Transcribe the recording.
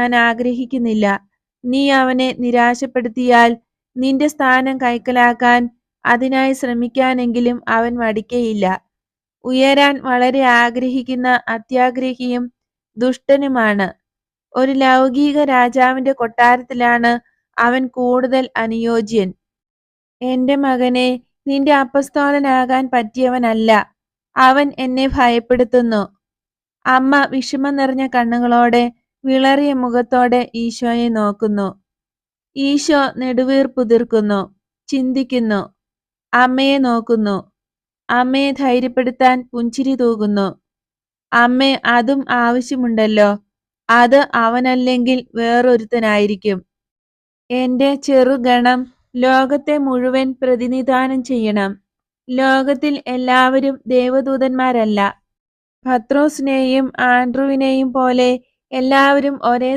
ഞാൻ ആഗ്രഹിക്കുന്നില്ല. നീ അവനെ നിരാശപ്പെടുത്തിയാൽ നിന്റെ സ്ഥാനം കൈക്കലാക്കാൻ അതിനായി ശ്രമിക്കാനെങ്കിലും അവൻ മടിക്കയില്ല. ഉയരാൻ വളരെ ആഗ്രഹിക്കുന്ന അത്യാഗ്രഹിയും ദുഷ്ടനുമാണ്. ഒരു ലൗകിക രാജാവിന്റെ കൊട്ടാരത്തിലാണ് അവൻ കൂടുതൽ അനുയോജ്യൻ. എന്റെ മകനെ നിന്റെ അപ്പസ്തോലനാകാൻ പറ്റിയവനല്ല. അവൻ എന്നെ ഭയപ്പെടുത്തുന്നു. അമ്മ വിഷമം നിറഞ്ഞ കണ്ണുകളോടെ വിളറിയ മുഖത്തോടെ ഈശോയെ നോക്കുന്നു. ഈശോ നെടുവീർപ്പുതിർക്കുന്നു ചിന്തിക്കുന്നു അമ്മയെ നോക്കുന്നു. അമ്മയെ ധൈര്യപ്പെടുത്താൻ പുഞ്ചിരി തൂകുന്നു. അമ്മേ അതും ആവശ്യമുണ്ടല്ലോ. അത് അവനല്ലെങ്കിൽ വേറൊരുത്തനായിരിക്കും. എന്റെ ചെറുഗണം ലോകത്തെ മുഴുവൻ പ്രതിനിധാനം ചെയ്യണം. ലോകത്തിൽ എല്ലാവരും ദേവദൂതന്മാരല്ല. ഭത്രോസിനെയും ആൻഡ്രുവിനെയും പോലെ എല്ലാവരും ഒരേ